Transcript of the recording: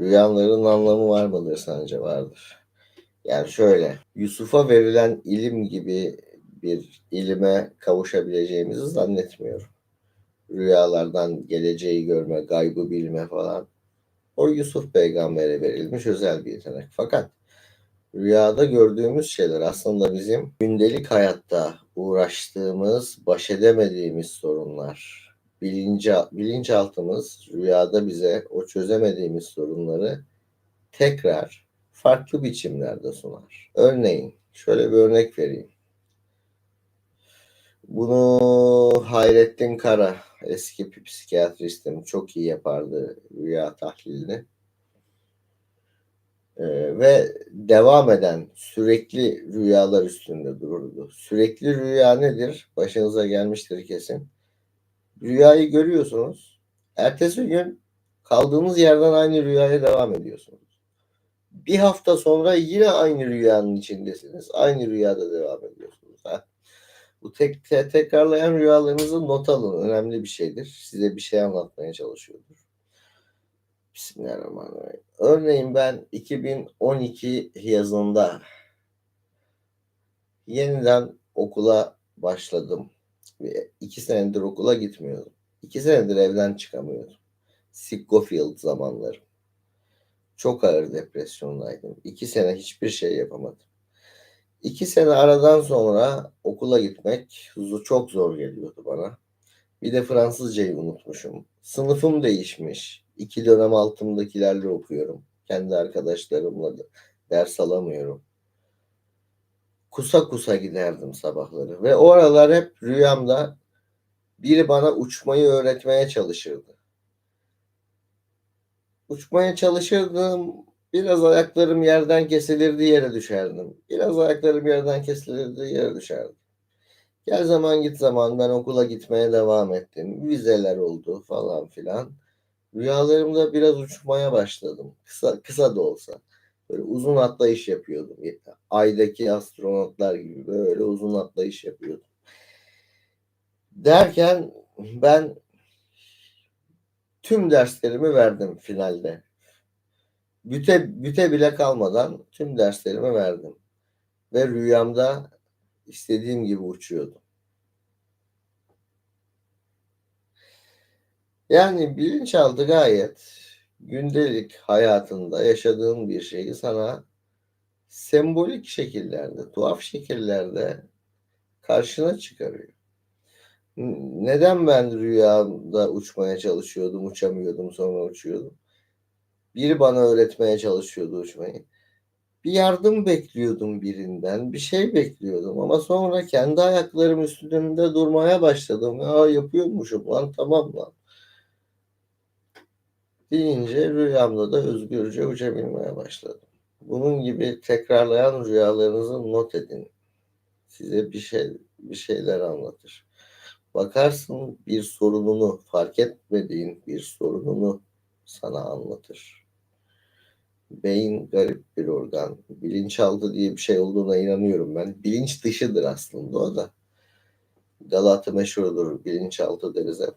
Rüyaların anlamı var mıdır sence? Vardır. Yani şöyle, Yusuf'a verilen ilim gibi bir ilime kavuşabileceğimizi zannetmiyorum. Rüyalardan geleceği görme, gaybı bilme falan. O Yusuf peygambere verilmiş özel bir yetenek. Fakat rüyada gördüğümüz şeyler aslında bizim gündelik hayatta uğraştığımız, baş edemediğimiz sorunlar. Bilinci, bilinçaltımız rüyada bize o çözemediğimiz sorunları tekrar farklı biçimlerde sunar. Örneğin şöyle bir örnek vereyim. Bunu Hayrettin Kara eski bir psikiyatristim çok iyi yapardı rüya tahlilini. Ee, ve devam eden sürekli rüyalar üstünde dururdu. Sürekli rüya nedir? Başınıza gelmiştir kesin. Rüyayı görüyorsunuz. Ertesi gün kaldığınız yerden aynı rüyaya devam ediyorsunuz. Bir hafta sonra yine aynı rüyanın içindesiniz. Aynı rüyada devam ediyorsunuz. Ha? Bu tek, te- tekrarlayan rüyalarınızı not alın. Önemli bir şeydir. Size bir şey anlatmaya çalışıyordur. Bismillahirrahmanirrahim. Örneğin ben 2012 yazında yeniden okula başladım. Ve iki senedir okula gitmiyordum. İki senedir evden çıkamıyordum. Scofield zamanları. Çok ağır depresyondaydım. İki sene hiçbir şey yapamadım. İki sene aradan sonra okula gitmek çok zor geliyordu bana. Bir de Fransızcayı unutmuşum. Sınıfım değişmiş. İki dönem altımdakilerle okuyorum. Kendi arkadaşlarımla da ders alamıyorum. Kusa kusa giderdim sabahları. Ve o aralar hep rüyamda biri bana uçmayı öğretmeye çalışırdı. Uçmaya çalışırdım. Biraz ayaklarım yerden kesilirdi yere düşerdim. Biraz ayaklarım yerden kesilirdi yere düşerdim. Gel zaman git zaman ben okula gitmeye devam ettim. Vizeler oldu falan filan. Rüyalarımda biraz uçmaya başladım. Kısa, kısa da olsa. Böyle uzun atlayış yapıyordum. Aydaki astronotlar gibi böyle uzun atlayış yapıyordum. Derken ben tüm derslerimi verdim finalde. Büte, büte bile kalmadan tüm derslerimi verdim. Ve rüyamda istediğim gibi uçuyordum. Yani bilinçaltı gayet gündelik hayatında yaşadığın bir şeyi sana sembolik şekillerde, tuhaf şekillerde karşına çıkarıyor. Neden ben rüyamda uçmaya çalışıyordum, uçamıyordum, sonra uçuyordum? Biri bana öğretmeye çalışıyordu uçmayı. Bir yardım bekliyordum birinden, bir şey bekliyordum ama sonra kendi ayaklarım üstünde durmaya başladım. Ya yapıyormuşum lan tamam lan. Deyince rüyamda da özgürce uçabilmeye başladım. Bunun gibi tekrarlayan rüyalarınızı not edin. Size bir şey bir şeyler anlatır. Bakarsın bir sorununu fark etmediğin bir sorununu sana anlatır. Beyin garip bir organ. Bilinçaltı diye bir şey olduğuna inanıyorum ben. Bilinç dışıdır aslında o da. Galata meşhurdur. Bilinçaltı deriz hep.